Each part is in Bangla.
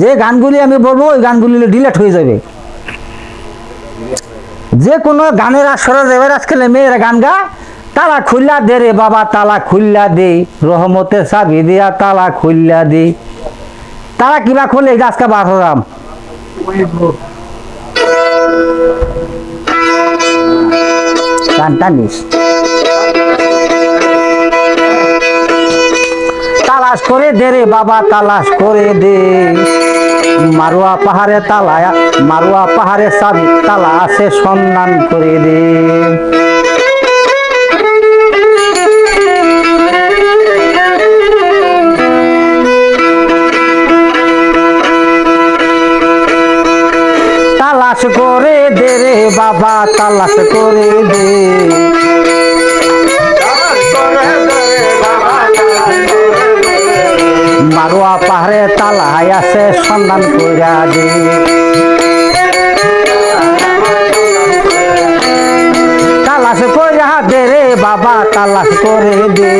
যে গানগুলি আমি বলব, ওই গানগুলি ডিলেট হয়ে যাবে। যে কোনো গানের আসরে যাবে আজকাল মেয়েরা গান গা, তালা খুল্লা দে রে বাবা, তালা খুল্লা দে রহমতের চাবি দিয়া তালা খুল্লা দে। তারা কিবা খুলে গাছকা বার তালাশ করে দে রে বাবা, তালাশ করে দে। মারুয়া পাহাড়ে তালায়া, মারুয়া পাহাড়ে চাবি তালা আছে সন্ধান করে দে। তালাশ করে দে রে বাবা, তালাশ করে দে। মারুয়া পাহাড়ে তালাই আছে সন্ধান কইরা দে। তালাশ কইরা দে রে বাবা, তালাশ করে দে।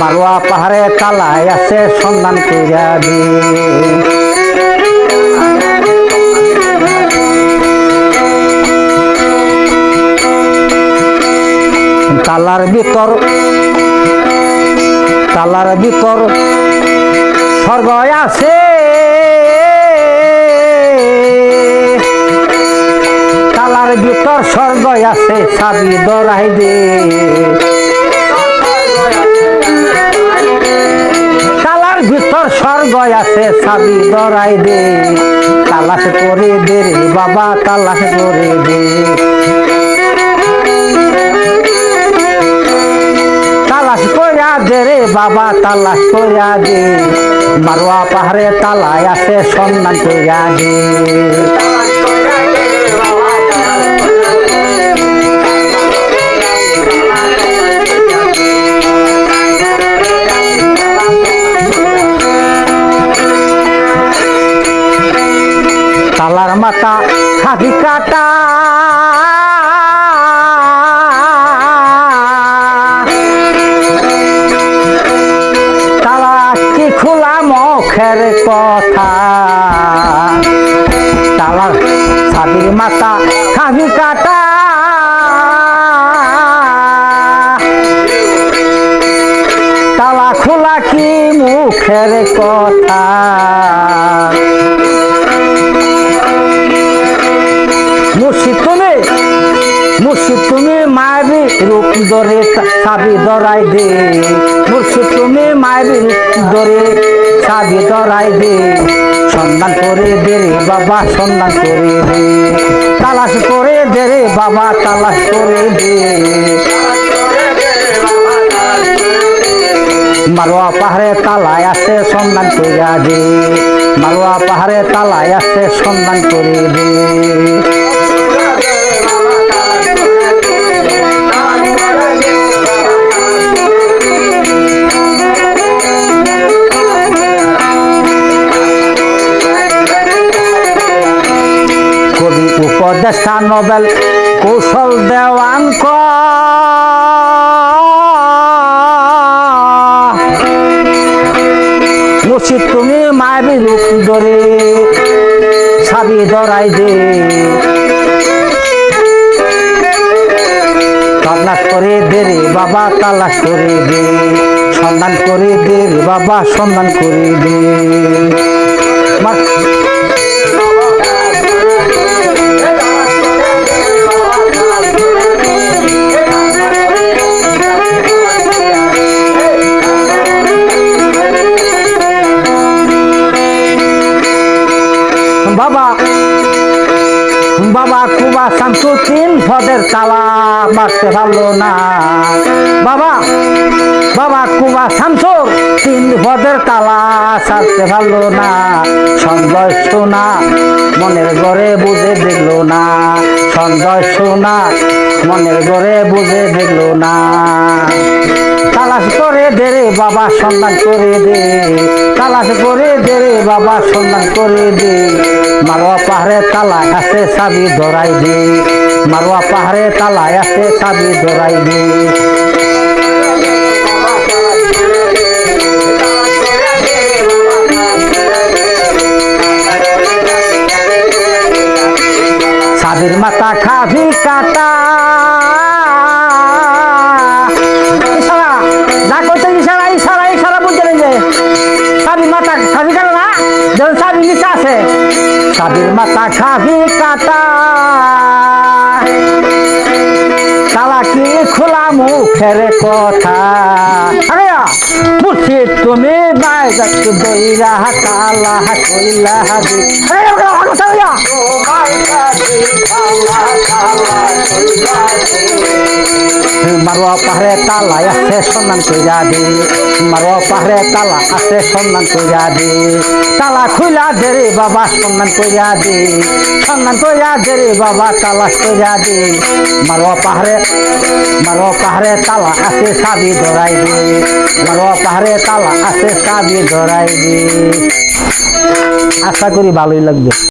মারুয়া পাহাড়ে তালাই আছে সন্ধান কইরা দে। তালার ভিতর তালার ভিতর স্বর্গ আছে। তালার ভিতর স্বর্গ আছে চাবি দরাই দে। স্বর্গ আছে চাবি দরাই দে। তালাশ করে দে বাবা, তালাশ করে বাবা তালাশ কইরা দে, মারোয়া পাহাড়ে তালায় আছে সন্ধান কইরা দে। তালার মাথা খাকি কাটা মুখের কথা। তালার ছাবির মাথা খাকি কাটা। তালা খোলা কি মুখের কথা? মুর্শিদ রূপ ধরে চাবি ধরাই দে। মুর্শিদ তুমি মায়াবি রূপ চাবি ধরাই দে। সন্ধান করে দে রে বাবা, সন্ধান করে দে। তালাশ করে দে রে বাবা, তালাশ করে দে। মারোয়া পাহাড়ে তালায় আছে সন্ধান করিয়া দে। মারোয়া পাহাড়ে তালায় আছে সন্ধান করে দে। উপদেষ্টা নোবেল কৌশল দেওয়ান ক মুর্শিদ তুমি মায়াবী রূপ ধরে ছাবি ধরাই দে তালাশ করে দে রে বাবা, তালাশ করে দে। সন্ধান করে দে বাবা সন্ধান করে দে। বাবা, শান্তু তিন ফদের তালা মারতে পারল না। বাবা বাবা, কুবা শামসু তিন ফদের তালা সারতে পারল না। সঞ্জয় সোনা মনের ঘরে বুঝে দিল না। সঞ্জয় সোনা মনের ঘরে বুঝে দেখল না। তালাশ করে দে রে বাবা, সন্ধান করে দে। তালাশ করে দে রে বাবা, সন্ধান করে দে। মারোয়া পাহাড়ে তালা আছে চাবি ধরাই দে। মারোয়া পাহাড়ে তালা আছে চাবি ধরাই দে। মাথা খাবি কাটা ইশারা, যা করতে ইশারা ইশারা ইশারা বুঝতে নেই যে সাবির মাথা খাবি কাটা না? যখন সাবির নিচে আছে। সাবির মাথা খাবি কাটা। তালা কি খোলা মুখের কথা। তুমি বাইজাত দইরা কালা কইলা দি আরে ওকে আগো সারিয়া মারোয়া পাহাড়ে তালা আছে সন্ধান কইরা দি মারোয়া পাহাড়ে তালা আছে সন্ধান কইরা দি তালা খুইলা দে রে বাবা সন্ধান কইরা দি সন্ধান কইরা দে রে বাবা তালা কইরা দি মারোয়া পাহাড়ে মারোয়া পাহাড়ে তালা আছে সাবি ধরাই দি মারোয়া পাহাড়ে তালা আছে সাবি ধরাই দি। আশা করি ভালোই লাগবে।